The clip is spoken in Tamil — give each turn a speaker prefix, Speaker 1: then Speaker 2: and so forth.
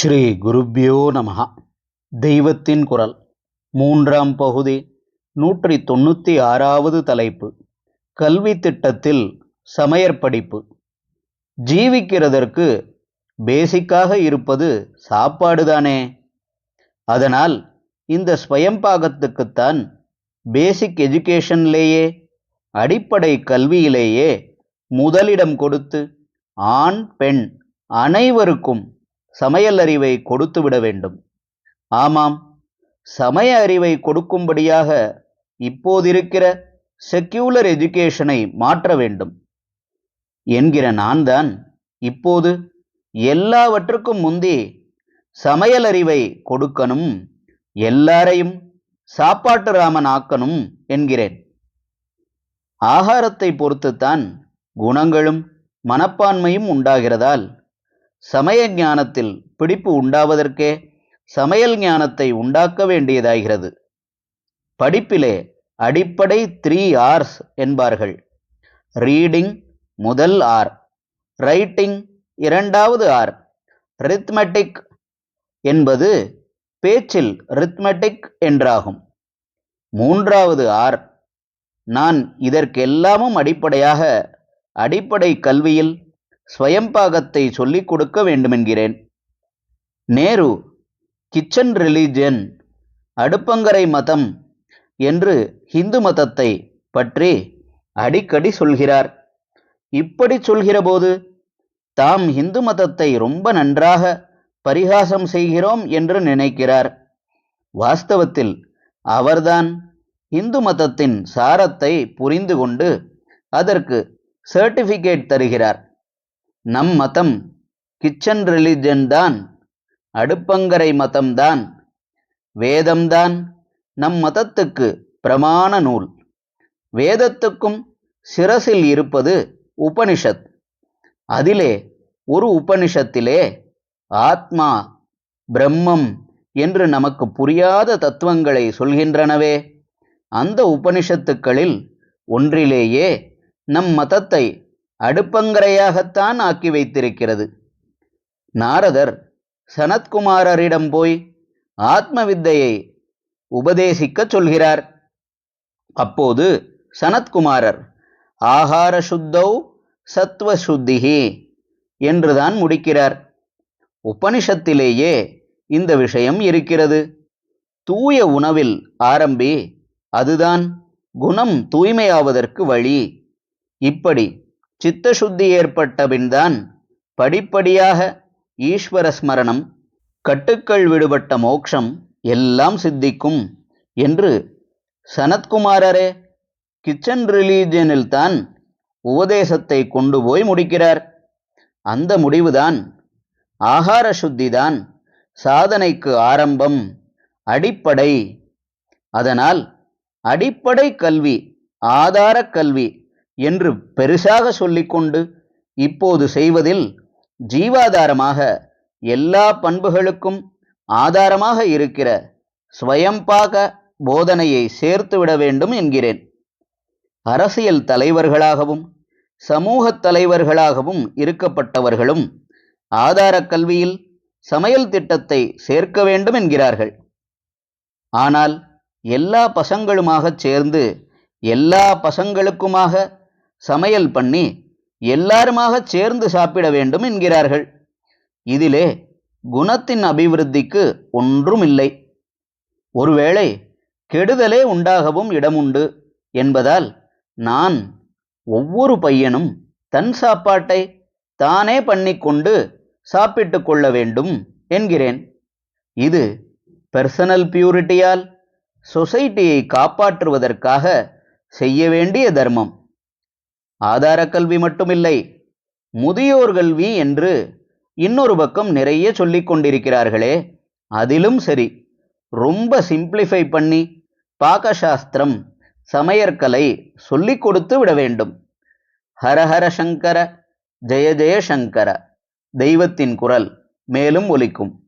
Speaker 1: ஸ்ரீ குருப்பியோ நமஹா. தெய்வத்தின் குரல். மூன்றாம் பகுதி. நூற்றி தொண்ணூற்றி ஆறாவது தலைப்பு. கல்வி திட்டத்தில் சமையற்படிப்பு ஜீவிக்கிறதற்கு பேசிக்காக இருப்பது சாப்பாடு தானே? அதனால் இந்த ஸ்வயம்பாகத்துக்குத்தான் பேசிக் எஜுகேஷன்லேயே அடிப்படை கல்வியிலேயே முதலிடம் கொடுத்து ஆண் பெண் அனைவருக்கும் சமையல் அறிவை கொடுத்து விட வேண்டும். ஆமாம் சமய அறிவை கொடுக்கும்படியாக இப்போதிருக்கிற செக்யூலர் எஜுகேஷனை மாற்ற வேண்டும் என்கிற நான் தான் இப்போது எல்லாவற்றுக்கும் முந்தி சமையல் அறிவை கொடுக்கணும் எல்லாரையும் சாப்பாட்டு ராமன் ஆக்கணும் என்கிறேன். ஆகாரத்தை பொறுத்துத்தான் குணங்களும் மனப்பான்மையும் உண்டாகிறதால் சமய ஞானத்தில் பிடிப்பு உண்டாவதற்கே சமையல் ஞானத்தை உண்டாக்க வேண்டியதாகிறது. படிப்பிலே அடிப்படை த்ரீ ஆர்ஸ் என்பார்கள். ரீடிங் முதல் ஆர் ரைட்டிங் இரண்டாவது ஆர் ரித்மெட்டிக் என்பது பேச்சில் ரித்மெட்டிக் என்றாகும். மூன்றாவது ஆர் நான் இதற்கெல்லாமும் அடிப்படையாக அடிப்படை கல்வியில் ஸ்வயம்பாகத்தை சொல்லிக் கொடுக்க வேண்டுமென்கிறேன். நேரு கிச்சன் ரிலீஜியன் அடுப்பங்கரை மதம் என்று ஹிந்து மதத்தை பற்றி அடிக்கடி சொல்கிறார். இப்படி சொல்கிறபோது தாம் இந்து மதத்தை ரொம்ப நன்றாக பரிகாசம் செய்கிறோம் என்று நினைக்கிறார். வாஸ்தவத்தில் அவர்தான் இந்து மதத்தின் சாரத்தை புரிந்து கொண்டு அதற்கு சர்டிஃபிகேட் தருகிறார். நம் மதம் கிச்சன் ரிலிஜன் தான் அடுப்பங்கரை மதம்தான் வேதம்தான் நம் மதத்துக்கு பிரமாண நூல். வேதத்துக்கும் சிரசில் இருப்பது உபனிஷத். அதிலே ஒரு உபனிஷத்திலே ஆத்மா பிரம்மம் என்று நமக்கு புரியாத தத்துவங்களை சொல்கின்றனவே. அந்த உபனிஷத்துக்களில் ஒன்றிலேயே நம் மதத்தை அடுப்பங்கரையாகத்தான் ஆக்கி வைத்திருக்கிறது. நாரதர் சனத்குமாரரிடம் போய் ஆத்ம வித்தையை உபதேசிக்கச் சொல்கிறார். அப்போது சனத்குமாரர் ஆகார சுத்தௌ சத்வ என்றுதான் முடிக்கிறார். உபனிஷத்திலேயே இந்த விஷயம் இருக்கிறது. தூய உணவில் ஆரம்பி அதுதான் குணம் தூய்மையாவதற்கு வழி. இப்படி சித்தசுத்தி ஏற்பட்டபின்தான் படிப்படியாக ஈஸ்வர ஸ்மரணம் கட்டுக்கள் விடுபட்ட மோட்சம் எல்லாம் சித்திக்கும் என்று சனத்குமாரரே கிச்சன் ரிலீஜனில் தான் உபதேசத்தை கொண்டு போய் முடிக்கிறார். அந்த முடிவுதான் ஆகார சுத்திதான் சாதனைக்கு ஆரம்பம் அடிப்படை. அதனால் அடிப்படை கல்வி ஆதார கல்வி என்று பெருசாக சொல்லிக்கொண்டு இப்போது செய்வதில் ஜீவாதாரமாக எல்லா பண்புகளுக்கும் ஆதாரமாக இருக்கிற ஸ்வயம்பாக போதனையை சேர்த்துவிட வேண்டும் என்கிறேன். அரசியல் தலைவர்களாகவும் சமூகத் தலைவர்களாகவும் இருக்கப்பட்டவர்களும் ஆதார கல்வியில் சமையல் திட்டத்தை சேர்க்க வேண்டும் என்கிறார்கள். ஆனால் எல்லா பசங்களுமாகச் சேர்ந்து எல்லா பசங்களுக்குமாக சமையல் பண்ணி எல்லாருமாக சேர்ந்து சாப்பிட வேண்டும் என்கிறார்கள். இதிலே குணத்தின் அபிவிருத்திக்கு ஒன்றும் இல்லை ஒருவேளை கெடுதலே உண்டாகவும் இடமுண்டு என்பதால் நான் ஒவ்வொரு பையனும் தன் சாப்பாட்டை தானே பண்ணிக்கொண்டு சாப்பிட்டு கொள்ள வேண்டும் என்கிறேன். இது பெர்சனல் பியூரிட்டியால் சொசைட்டியை காப்பாற்றுவதற்காக செய்ய வேண்டிய தர்மம். ஆதார கல்வி மட்டுமில்லை முதியோர் கல்வி என்று இன்னொரு பக்கம் நிறைய சொல்லிக் கொண்டிருக்கிறார்களே அதிலும் சரி ரொம்ப சிம்பிளிஃபை பண்ணி பாகசாஸ்திரம் சமையற்கலை சொல்லிக் கொடுத்து விட வேண்டும். ஹரஹர சங்கர ஜெய ஜெய சங்கர தெய்வத்தின் குரல் மேலும் ஒலிக்கும்.